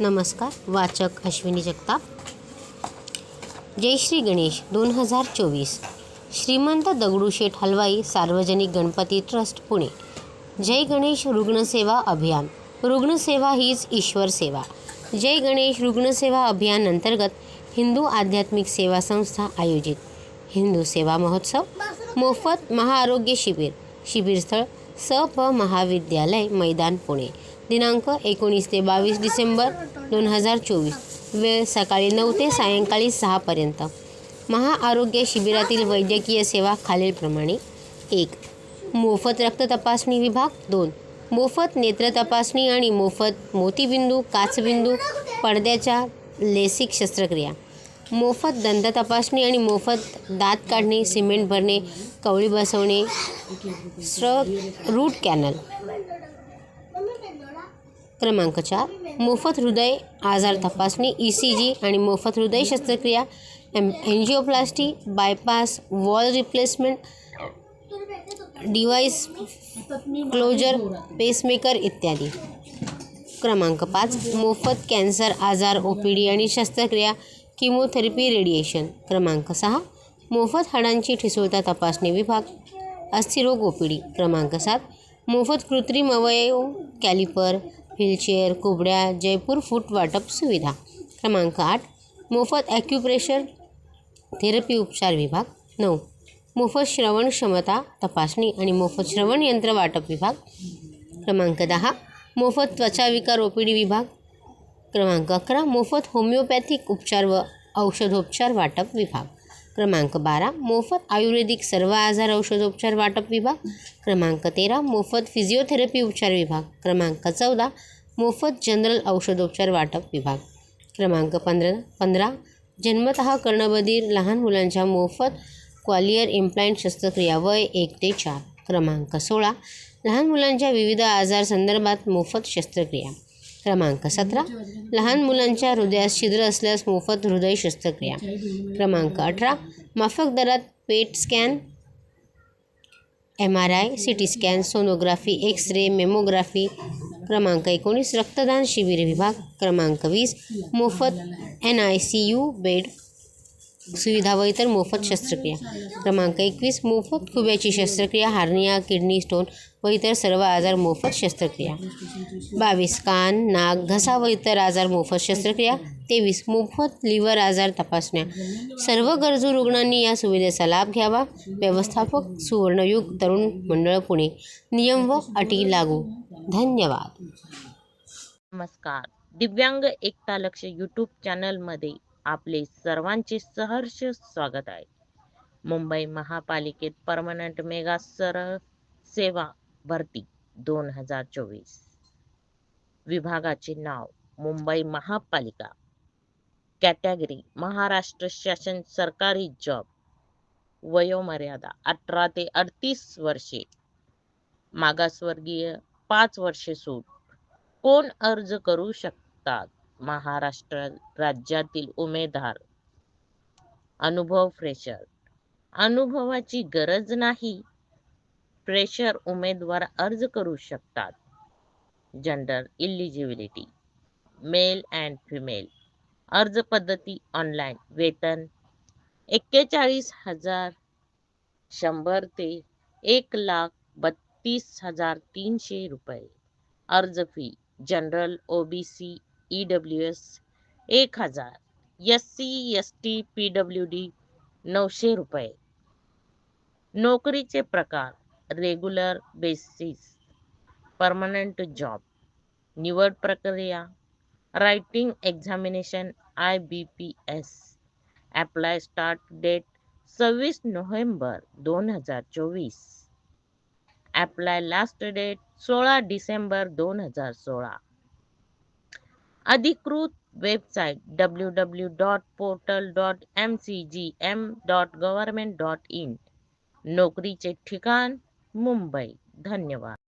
नमस्कार वाचक अश्विनी जगताप. जय श्री गणेश दोन हजार चोवीस. श्रीमंत दगडूशेठ हलवाई सार्वजनिक गणपती ट्रस्ट पुणे. जय गणेश रुग्णसेवा अभियान. रुग्णसेवा हीच ईश्वर सेवा. जय गणेश रुग्णसेवा अभियान अंतर्गत हिंदू आध्यात्मिक सेवा संस्था आयोजित. हिंदू सेवा महोत्सव मोफत महाआरोग्य शिबिर शिबिरस्थळ स प महाविद्यालय मैदान पुणे. दिनांक एकोणीस ते बावीस डिसेंबर दोन हजार चोवीस. वेळ सकाळी नऊ ते सायंकाळी सहापर्यंत महाआरोग्य शिबिरातील वैद्यकीय सेवा खालीलप्रमाणे. एक मोफत रक्त तपासणी विभाग. दोन मोफत नेत्र तपासणी आणि मोफत मोतीबिंदू काचबिंदू पडद्याच्या लेसिक शस्त्रक्रिया. मोफत दंत तपासणी आणि मोफत दात काढणे सिमेंट भरणे कवळी बसवणे स्र रूट कॅनल. क्रमांक चार मोफत हृदय आजार तपासणी ई सी जी आणि मोफत हृदय शस्त्रक्रिया M angioplasty bypass valve replacement device closure pacemaker इत्यादी. क्रमांक पाच मोफत कॅन्सर आजार ओ पी डी आणि शस्त्रक्रिया किमोथेरपी रेडिएशन. क्रमांक सहा मोफत हाडांची ठिसूळता तपासणी विभाग अस्थिरोग ओ पी डी क्रमांक सात मोफत कृत्रिम अवयव कॅलिपर व्हीलचेअर कुबड्या जयपूर फूट वाटप सुविधा. क्रमांक आठ मोफत ॲक्युप्रेशर थेरपी उपचार विभाग. नऊ मोफत श्रवण क्षमता तपासणी आणि मोफत श्रवण यंत्र वाटप विभाग. क्रमांक दहा मोफत त्वचा विकार ओपीडी विभाग. क्रमांक अकरा मोफत होमिओपॅथिक उपचार व औषधोपचार वाटप विभाग. क्रमांक बारा मोफत आयुर्वेदिक सर्व आजार औषधोपचार वाटप विभाग. क्रमांक तेरा मोफत फिजिओथेरपी उपचार विभाग. क्रमांक चौदा मोफत जनरल औषधोपचार वाटप विभाग. क्रमांक पंधरा पंधरा जन्मतः कर्णबधीर लहान मुलांच्या मोफत क्वालियर इम्प्लांट शस्त्रक्रिया वय एक ते चार. क्रमांक सोळा लहान मुलांच्या विविध आजार संदर्भात मोफत शस्त्रक्रिया. क्रमांक सतरा लहान मुलांच्या हृदयात छिद्र असल्यास मोफत हृदय शस्त्रक्रिया. क्रमांक अठरा माफक दरात PET scan M R I C T scan sonography X ray mammography क्रमांक एकोणीस रक्तदान शिबिर विभाग. क्रमांक वीस मोफत N I C U bed सुविधा व इतर मोफत शस्त्रक्रिया. क्रमांक एकवीस मोफत खुब्याची शस्त्रक्रिया हार्निया किडनी स्टोन व इतर सर्व आजार मोफत शस्त्रक्रिया. बावीस कान नाक घसा व इतर आजार मोफत शस्त्रक्रिया. तेवीस मोफत लिव्हर आजार तपासण्या. सर्व गरजू रुग्णांनी या सुविधेचा लाभ घ्यावा. व्यवस्थापक सुवर्णयुग तरुण मंडळ पुणे. नियम व अटी लागू. धन्यवाद. नमस्कार. दिव्यांग एकता लक्ष यूट्यूब चॅनलमध्ये आपले सर्वांचे सहर्ष स्वागत आहे. मुंबई महापालिकेत परमनंट मेगा सर सेवा भरती दोन हजार चोवीस. विभागाचे नाव मुंबई महापालिका. कॅटेगरी महाराष्ट्र शासन सरकारी जॉब वयोमर्यादा अठरा ते अडतीस वर्षे. मागासवर्गीय पाच वर्षे सूट. कोण अर्ज करू शकतात? महाराष्ट्र राज्यातील उमेदवार. अनुभव फ्रेशर अनुभवाची गरज नाही. फ्रेशर उमेदवार अर्ज करू शकतात. Gender eligibility male and female अर्ज पद्धती ऑनलाईन वेतन. एक्केचाळीस हजार शंभर ते एक लाख बत्तीस हजार तीनशे रुपये. अर्ज fee general O B C E W S एक हजार S C S T P W D नऊशे रुपये. नोकरीचे प्रकार रेग्युलर बेसिस परमनंट जॉब निवड प्रक्रिया writing examination I B P S apply start date सव्वीस नोव्हेंबर दोन हजार चोवीस. ॲप्लाय लास्ट डेट सोळा डिसेंबर दोन हजार सोळा. गव्हर्मेंट डॉट इन नोकरीचे ठिकाण मुंबई। धन्यवाद।